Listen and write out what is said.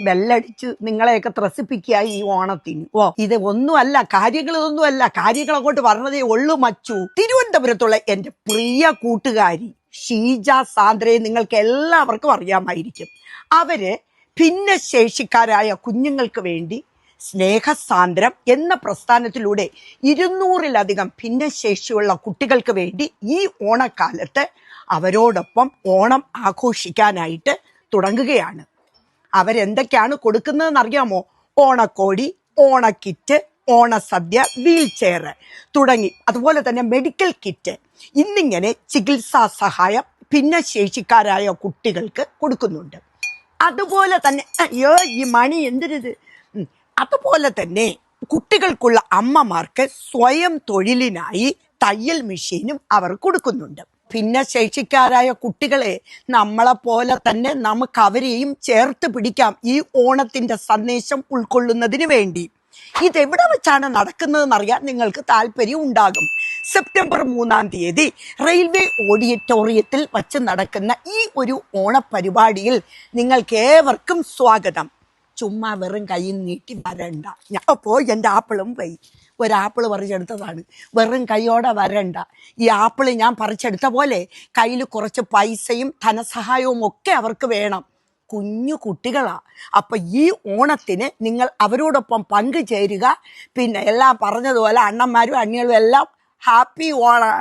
ബെല്ലടിച്ച് നിങ്ങളെയൊക്കെ ത്രസിപ്പിക്കുക ഈ ഓണത്തിന്. ഓ ഇത് ഒന്നുമല്ല കാര്യങ്ങൾ ഇതൊന്നുമല്ല. കാര്യങ്ങൾ അങ്ങോട്ട് പറഞ്ഞതേ ഉള്ളു മച്ചു. തിരുവനന്തപുരത്തുള്ള എന്റെ പ്രിയ കൂട്ടുകാരി ഷീജ സാന്ദ്രയെ നിങ്ങൾക്ക് എല്ലാവർക്കും അറിയാമായിരിക്കും. അവർ ഭിന്നശേഷിക്കാരായ കുഞ്ഞുങ്ങൾക്ക് വേണ്ടി സ്നേഹസാന്ദ്രം എന്ന പ്രസ്ഥാനത്തിലൂടെ ഇരുന്നൂറിലധികം ഭിന്നശേഷിയുള്ള കുട്ടികൾക്ക് വേണ്ടി ഈ ഓണക്കാലത്ത് അവരോടൊപ്പം ഓണം ആഘോഷിക്കാനായിട്ട് തുടങ്ങുകയാണ്. അവരെന്തൊക്കെയാണ് കൊടുക്കുന്നതെന്ന് അറിയാമോ ഓണക്കോടി ഓണക്കിറ്റ് ഓണസദ്യ വീൽ ചെയർ തുടങ്ങി. അതുപോലെ തന്നെ മെഡിക്കൽ കിറ്റ്. ഇന്നിങ്ങനെ ചികിത്സാ സഹായം ഭിന്നശേഷിക്കാരായ കുട്ടികൾക്ക് കൊടുക്കുന്നുണ്ട്. അതുപോലെ തന്നെ അയ്യോ ഈ മണി എന്തിനത്? അതുപോലെ തന്നെ കുട്ടികൾക്കുള്ള അമ്മമാർക്ക് സ്വയം തൊഴിലിനായി തയ്യൽ മെഷീനും അവർ കൊടുക്കുന്നുണ്ട്. ഭിന്നശേഷിക്കാരായ കുട്ടികളെ നമ്മളെ പോലെ തന്നെ നമുക്ക് അവരെയും ചേർത്ത് പിടിക്കാം ഈ ഓണത്തിന്റെ സന്ദേശം ഉൾക്കൊള്ളുന്നതിന് വേണ്ടി. ഇതെവിടെ വെച്ചാണ് നടക്കുന്നതെന്ന് അറിയാൻ നിങ്ങൾക്ക് താല്പര്യം ഉണ്ടാകും. സെപ്റ്റംബർ മൂന്നാം തീയതി റെയിൽവേ ഓഡിറ്റോറിയത്തിൽ വച്ച് നടക്കുന്ന ഈ ഒരു ഓണപരിപാടിയിൽ നിങ്ങൾക്ക് ഏവർക്കും സ്വാഗതം. ചുമ്മാ വെറും കൈ നീട്ടി വരണ്ട ഞാൻ പോയി എന്റെ ആപ്പിളും പോയി ഒരു ആപ്പിൾ പറിച്ചെടുത്തതാണ് വെറും കൈയോടെ വരണ്ട ഈ ആപ്പിൾ ഞാൻ പറിച്ചെടുത്ത പോലെ കയ്യിൽ കുറച്ച് പൈസയും ധനസഹായവും ഒക്കെ അവർക്ക് വേണം കുഞ്ഞു കുട്ടികളാ അപ്പൊ ഈ ഓണത്തിന് നിങ്ങൾ അവരോടൊപ്പം പങ്കു ചേരുക പിന്നെ എല്ലാം പറഞ്ഞതുപോലെ അണ്ണന്മാരും അണ്ണികളും എല്ലാം ഹാപ്പി ഓണം